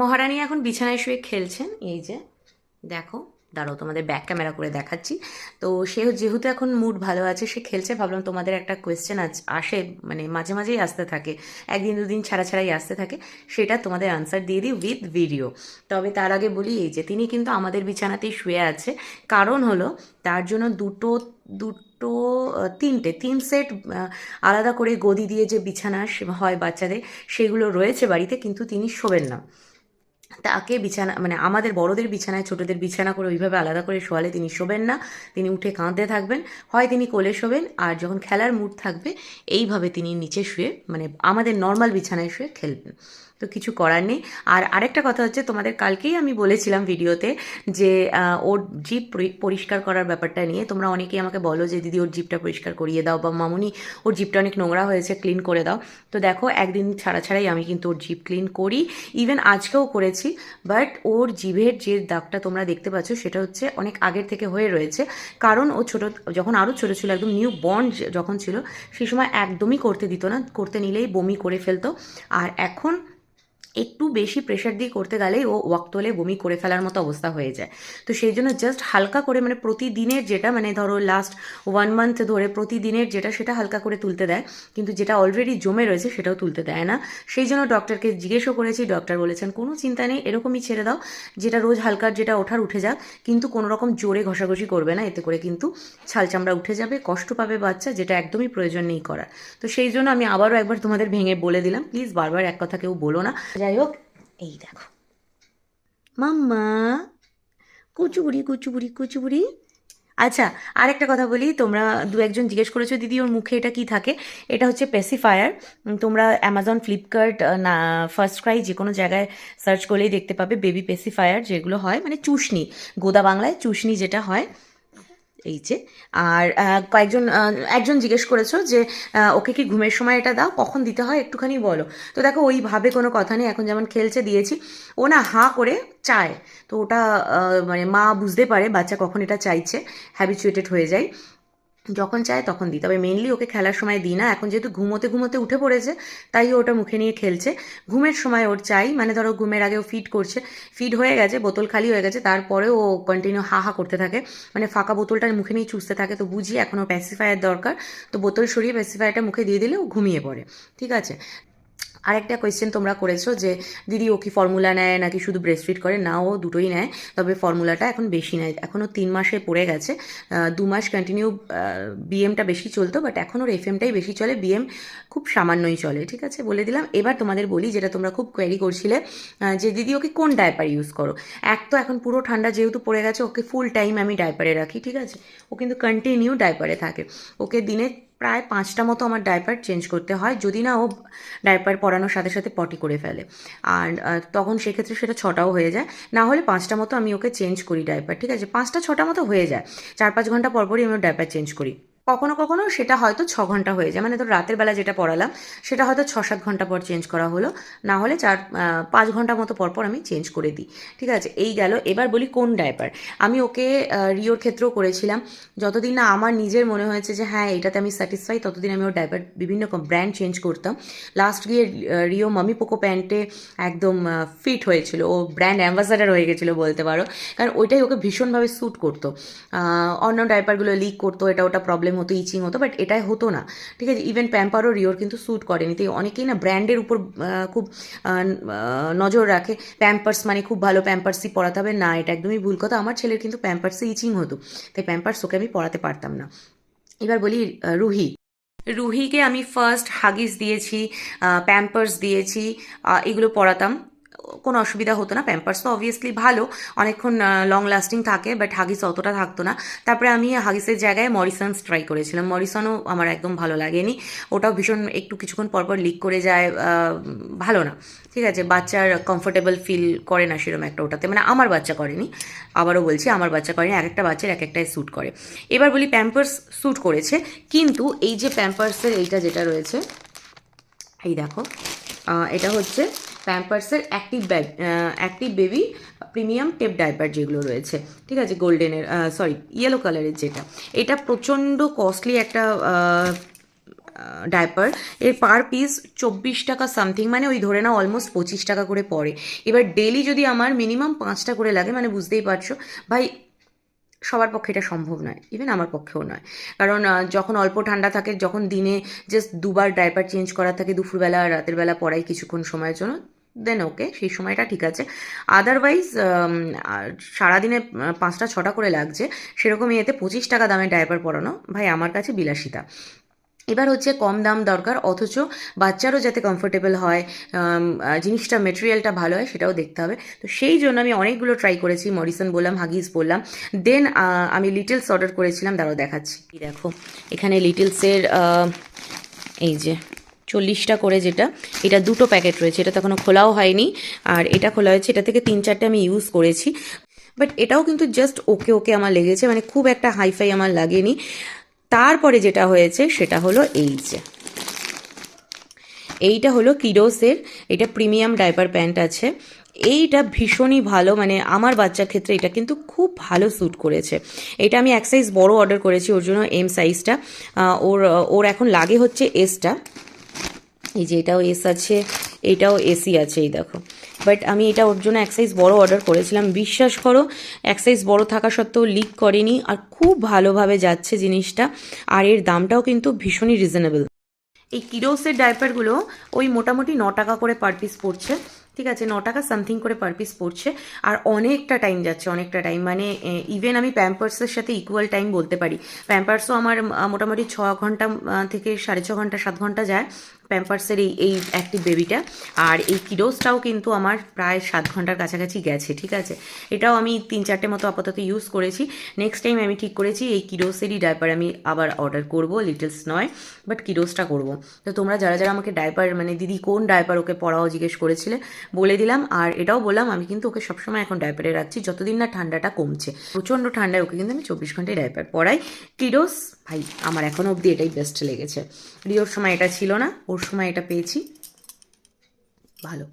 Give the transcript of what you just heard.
মহারানী এখন বিছানায় শুয়ে খেলছেন। এই যে দেখো দাঁড়াও তোমাদের ব্যাক ক্যামেরা করে দেখাচ্ছি। তো সে যেহেতু এখন মুড ভালো আছে সে খেলছে ভাবলাম তোমাদের একটা কোয়েশ্চেন আজ আসে মানে মাঝে মাঝেই আসতে থাকে একদিন দুদিন ছাড়া ছাড়াই আসতে থাকে সেটা তোমাদের আনসার দিয়ে দিই উইথ ভিডিও তবে তার আগে বলি এই যে তিনি কিন্তু আমাদের বিছানাতেই শুয়ে আছে। কারণ হলো তার জন্য দুটো দুটো আহ, তিনটে তিন সেট আলাদা করে গদি দিয়ে যে বিছানা হয় বাচ্চাদের সেগুলো রয়েছে বাড়িতে কিন্তু তিনি শোবেন না। তাকে বিছানা মানে আমাদের বড়দের বিছানায়, ছোটদের বিছানা করে ওইভাবে আলাদা করে শোয়ালে তিনি শোবেন না। তিনি উঠে কাঁদতে থাকবেন। হয় তিনি কোলে শোবেন, আর যখন খেলার মুড থাকবে, এইভাবে তিনি নিচে শুয়ে মানে আমাদের নর্মাল বিছানায় শুয়ে খেলবেন। তো কিছু করার নেই। আর আরেকটা কথা হচ্ছে, তোমাদের কালকেই আমি বলেছিলাম ভিডিওতে যে ওর জিপ পরি- পরিষ্কার করার ব্যাপারটা নিয়ে। তোমরা অনেকেই আমাকে বলো যে, দিদি, ওর জিপটা পরিষ্কার করিয়ে দাও। বা, মামুনি, ওর জিপটা অনেক নোংরা হয়েছে, ক্লিন করে দাও। তো দেখো, একদিন ছাড়া ছাড়াই আমি কিন্তু ওর জিপ ক্লিন করি। ইভেন আজকেও করেছি, বাট ওর জিভের যে দাগটা তোমরা দেখতে পাচ্ছ, সেটা হচ্ছে অনেক আগের থেকে হয়ে রয়েছে। কারণ ও ছোট, যখন আরও ছোট ছিল, একদম নিউ বন্ড যখন ছিল সেই সময় একদমই করতে দিত না। করতে নিলেই বমি করে ফেলতো। আর এখন একটু বেশি প্রেশার দিয়ে করতে গেলেই ও ওয়াক তোলে বমি করে ফেলার মতো অবস্থা হয়ে যায়। তো সেই জন্য জাস্ট হালকা করে মানে প্রতিদিনের যেটা মানে ধরো লাস্ট ওয়ান মান্থ ধরে প্রতিদিনের যেটা সেটা হালকা করে তুলতে দেয়, কিন্তু যেটা অলরেডি জমে রয়েছে সেটাও তুলতে দেয় না। সেই জন্য ডক্টরকে জিজ্ঞেসও করেছি ডক্টর বলেছেন, কোনো চিন্তা নেই, এরকমই ছেড়ে দাও, যেটা রোজ হালকার যেটা ওঠার উঠে যাক, কিন্তু কোনো রকম জোরে ঘষাঘষি করবে না, এতে করে কিন্তু ছাল চামড়া উঠে যাবে, কষ্ট পাবে বাচ্চা, যেটা একদমই প্রয়োজন নেই করার। তো সেই জন্য আমি আবারও একবার তোমাদের ভেঙে বলে দিলাম প্লিজ বারবার এক কথা কেউ বলো না। যাই হোক এই দেখো। মাম্মা, কুচুবুড়ি কুচুবুড়ি কুচুবুড়ি। আচ্ছা আরেকটা কথা বলি, তোমরা দু একজন জিজ্ঞেস করেছ, দিদি, ওর মুখে এটা কি থাকে? এটা হচ্ছে পেসিফায়ার তোমরা অ্যামাজন ফ্লিপকার্ট না ফার্স্ট ক্রাই যে কোনো জায়গায় সার্চ করলেই দেখতে পাবে বেবি পেসিফায়ার যেগুলো হয় মানে চুষনি, গোদা বাংলায় চুষনি যেটা হয়। এই যে, আর কয়েকজন একজন জিজ্ঞেস করেছ যে ওকে কি ঘুমের সময় এটা দাও? কখন দিতে হয়? একটুখানি বলো। তো দেখো, ওইভাবে কোনো কথা নেই। এখন যেমন খেলছে, দিয়েছি। ও না হা করে চায়। তো ওটা মানে মা বুঝতে পারে, বাচ্চা কখন এটা চাইছে হ্যাবিচুয়েটেড হয়ে যায়। যখন চায় তখন দিই। তবে মেনলি ওকে খেলার সময় দিই না। এখন যেহেতু ঘুমোতে ঘুমোতে উঠে পড়েছে, তাই ওটা মুখে নিয়ে খেলছে। ঘুমের সময় ওর চাই। মানে ধরো ঘুমের আগে ও ফিড করছে। ফিড হয়ে গেছে, বোতল খালি হয়ে গেছে। তারপরে ও কন্টিনিউ হা হা করতে থাকে। মানে ফাঁকা বোতলটা মুখে নিয়ে চুষতে থাকে। তো বুঝি এখন ও প্যাসিফায়ার দরকার। তো বোতল সরিয়ে প্যাসিফায়ারটা মুখে দিয়ে দিলে ও ঘুমিয়ে পড়ে। ঠিক আছে? আরেকটা কোয়েশ্চেন তোমরা করেছ যে, দিদি, ও কি ফর্মুলা নেয় নাকি শুধু ব্রেস্ট ফিড করে? না, ও দুটোই নেয়, তবে ফর্মুলাটা এখন বেশি নেয়। এখনও তিন মাসে পড়ে গেছে। দু মাস কন্টিনিউ বিএমটা বেশি চলতো বাট এখন ওর এফএমটাই বেশি চলে। বিএম খুব সামান্যই চলে, ঠিক আছে? বলে দিলাম। এবার তোমাদের বলি, যেটা তোমরা খুব কোয়েরি করছিলে যে, দিদি, ওকে কোন ডায়পার ইউজ করো? এক তো এখন পুরো ঠান্ডা যেহেতু পড়ে গেছে, ওকে ফুল টাইম আমি ডায়পারে রাখি, ঠিক আছে? ও কিন্তু কন্টিনিউ ডায়পারে থাকে। ওকে দিনে প্রায় পাঁচটা মতো আমার ডায়পার চেঞ্জ করতে হয়, যদি না ও ডায়পার পরানোর সাথে সাথে পটি করে ফেলে। আর তখন সেক্ষেত্রে সেটা ছটাও হয়ে যায়। না হলে পাঁচটা মতো আমি ওকে চেঞ্জ করি ডায়পার ঠিক আছে? পাঁচটা, ছটা মতো হয়ে যায়। চার, পাঁচ ঘণ্টা পরপরই আমি ওর ডায়পার চেঞ্জ করি। কখনো কখনো সেটা হয়তো ছ ঘণ্টা হয়ে যায়। মানে ধর রাতের বেলা যেটা পড়ালাম, সেটা হয়তো ছ সাত ঘণ্টা পর চেঞ্জ করা হলো। না হলে চার পাঁচ ঘণ্টা মতো পর পর আমি চেঞ্জ করে দিই। ঠিক আছে? এই গেল। এবার বলি কোন ডায়পার আমি ওকে রিওর ক্ষেত্রেও করেছিলাম। যতদিন না আমার নিজের মনে হয়েছে যে হ্যাঁ এটাতে আমি স্যাটিসফাই ততদিন আমি ওর ডায়পার বিভিন্ন ব্র্যান্ড চেঞ্জ করতাম। লাস্ট গিয়ে রিও মামি পোকো প্যান্টে একদম ফিট হয়েছিল। ও ব্র্যান্ড অ্যাম্বাসাডার হয়ে গেছিল বলতে পারো। কারণ ওইটাই ওকে ভীষণভাবে স্যুট করতো। অন্য ডাইপারগুলো লিক করতো, এটা ওটা প্রবলেম হতো ইচিং হতো বাট এটাই হতো না। ঠিক আছে ইভেন প্যাম্পারও রিওর কিন্তু স্যুট করেনি। তাই অনেকেই না ব্র্যান্ডের উপর খুব নজর রাখে। প্যাম্পার্স মানে খুব ভালো প্যাম্পার্সই পড়াতে হবে। না, এটা একদমই ভুল কথা। আমার ছেলের কিন্তু প্যাম্পার্সে ইচিং হতো। তাই প্যাম্পার্স ওকে আমি পড়াতে পারতাম না। এবার বলি রুহি। রুহিকে আমি ফার্স্ট হাগিস দিয়েছি প্যাম্পার্স দিয়েছি এগুলো পড়াতাম। কোনো অসুবিধা হতো না প্যাম্পার্স তো অবভিয়াসলি ভালো, অনেকক্ষণ লং লাস্টিং থাকে বাট হাগিস অতটা থাকতো না। তারপরে আমি হাগিসের জায়গায় মরিসন্স ট্রাই করেছিলাম। মরিসনও আমার একদম ভালো লাগেনি। ওটাও ভীষণ একটু কিছুক্ষণ পরপর লিক করে যায় ভালো না। ঠিক আছে, বাচ্চার কমফোর্টেবল ফিল করে না সেরকম একটা ওটাতে। মানে আমার বাচ্চা করেনি, আবারও বলছি আমার বাচ্চা করেনি এক একটা বাচ্চার এক একটাই স্যুট করে। এবার বলি প্যাম্পার্স স্যুট করেছে, কিন্তু এই যে প্যাম্পার্সের এইটা যেটা রয়েছে, এই দেখো এটা হচ্ছে প্যাম্পার্সের active bag active baby premium tape diaper যেগুলো রয়েছে। ঠিক আছে গোল্ডেনের সরি ইয়েলো কালারের যেটা। এটা প্রচণ্ড কস্টলি একটা ডাইপার এর পার পিস চব্বিশ টাকা সামথিং মানে ওই ধরে নাও অলমোস্ট পঁচিশ টাকা করে পড়ে। এবার ডেলি যদি আমার মিনিমাম পাঁচটা করে লাগে মানে বুঝতেই পারছ, ভাই, সবার পক্ষে এটা সম্ভব নয় ইভেন আমার পক্ষেও নয়। কারণ যখন অল্প ঠান্ডা থাকে, যখন দিনে জাস্ট দুবার ডাইপার চেঞ্জ করা থাকে, দুপুরবেলা রাতের বেলা পড়াই কিছুক্ষণ সময়ের জন্য দেন ওকে সেই সময়টা ঠিক আছে। আদারওয়াইজ সারাদিনে পাঁচটা, ছটা করে লাগছে। সেরকম এতে পঁচিশ টাকা দামের ডাইপার পরানো। ভাই, আমার কাছে বিলাসিতা। এবার হচ্ছে কম দাম দরকার, অথচ বাচ্চারও যাতে কমফোর্টেবল হয় জিনিসটা মেটেরিয়ালটা ভালো হয়, সেটাও দেখতে হবে। তো সেই জন্য আমি অনেকগুলো ট্রাই করেছি, মরিসন বললাম, হাগিস বললাম। দেন আমি লিটলস অর্ডার করেছিলাম, দাঁড়াও দেখাচ্ছি। দেখো, এখানে লিটলসের এই যে চল্লিশটা করে যেটা, এটা দুটো প্যাকেট রয়েছে, এটা তো খোলাও হয়নি, আর এটা খোলা হয়েছে, এটা থেকে তিন চারটে আমি ইউজ করেছি। বাট এটাও কিন্তু জাস্ট ওকে ওকে আমার লেগেছে মানে খুব একটা হাইফাই আমার লাগেনি। তারপরে যেটা হয়েছে, সেটা হলো এই যে। এইটা হলো কিডোসের, এটা প্রিমিয়াম ডাইপার প্যান্ট আছে। এইটা ভীষণই ভালো মানে আমার বাচ্চার ক্ষেত্রে এটা কিন্তু খুব ভালো স্যুট করেছে। এটা আমি এক সাইজ বড় অর্ডার করেছি, ওর জন্য এম সাইজটা ওর ওর এখন লাগে হচ্ছে এসটা এই যে এটাও এস আছে, এটাও এসি আছে, এই দেখো। বাট আমি এটা ওর জন্য এক সাইজ বড় অর্ডার করেছিলাম। বিশ্বাস করো, এক সাইজ বড় থাকা সত্ত্বেও লিক করেনি আর খুব ভালোভাবে যাচ্ছে জিনিসটা। আর এর দামটাও কিন্তু ভীষণই রিজনেবল এই কিরোসের ডাইপারগুলো ওই মোটামুটি ন টাকা করে পার পিস পড়ছে। ঠিক আছে, ন টাকা সামথিং করে পার পিস পড়ছে। আর অনেকটা টাইম যাচ্ছে, অনেকটা টাইম মানে ইভেন আমি প্যাম্পার্সের সাথে ইকুয়াল টাইম বলতে পারি। প্যাম্পার্সও আমার মোটামুটি ছ ঘণ্টা থেকে সাড়ে ছ ঘণ্টা, সাত ঘণ্টা যায়। প্যাম্পার্সের এই এই অ্যাক্টিভ বেবিটা আর এই কিডোসটাও কিন্তু আমার প্রায় সাত ঘণ্টার কাছাকাছি গেছে, ঠিক আছে? এটাও আমি তিন চারটে মতো আপাতত ইউজ করেছি। নেক্সট টাইম আমি ঠিক করেছি, এই কিডোসেরই ডাইপার আমি আবার অর্ডার করব লিটলস নয় বাট কিডোসটা করব। তো তোমরা যারা যারা আমাকে ডাইপার মানে দিদি কোন ডাইপার ওকে পড়াও, জিজ্ঞেস করেছিলে, বলে দিলাম। আর এটাও বললাম, আমি কিন্তু ওকে সবসময় এখন ডাইপারে রাখছি, যতদিন না ঠান্ডাটা কমছে। প্রচণ্ড ঠান্ডায় ওকে কিন্তু আমি চব্বিশ ঘন্টায় ডাইপার পড়াই। কিডোস ভাই, আমার এখনও অবধি এটাই বেস্ট লেগেছে। রিওর সময় এটা ছিল না সময় এটা পেয়েছি। ভালো।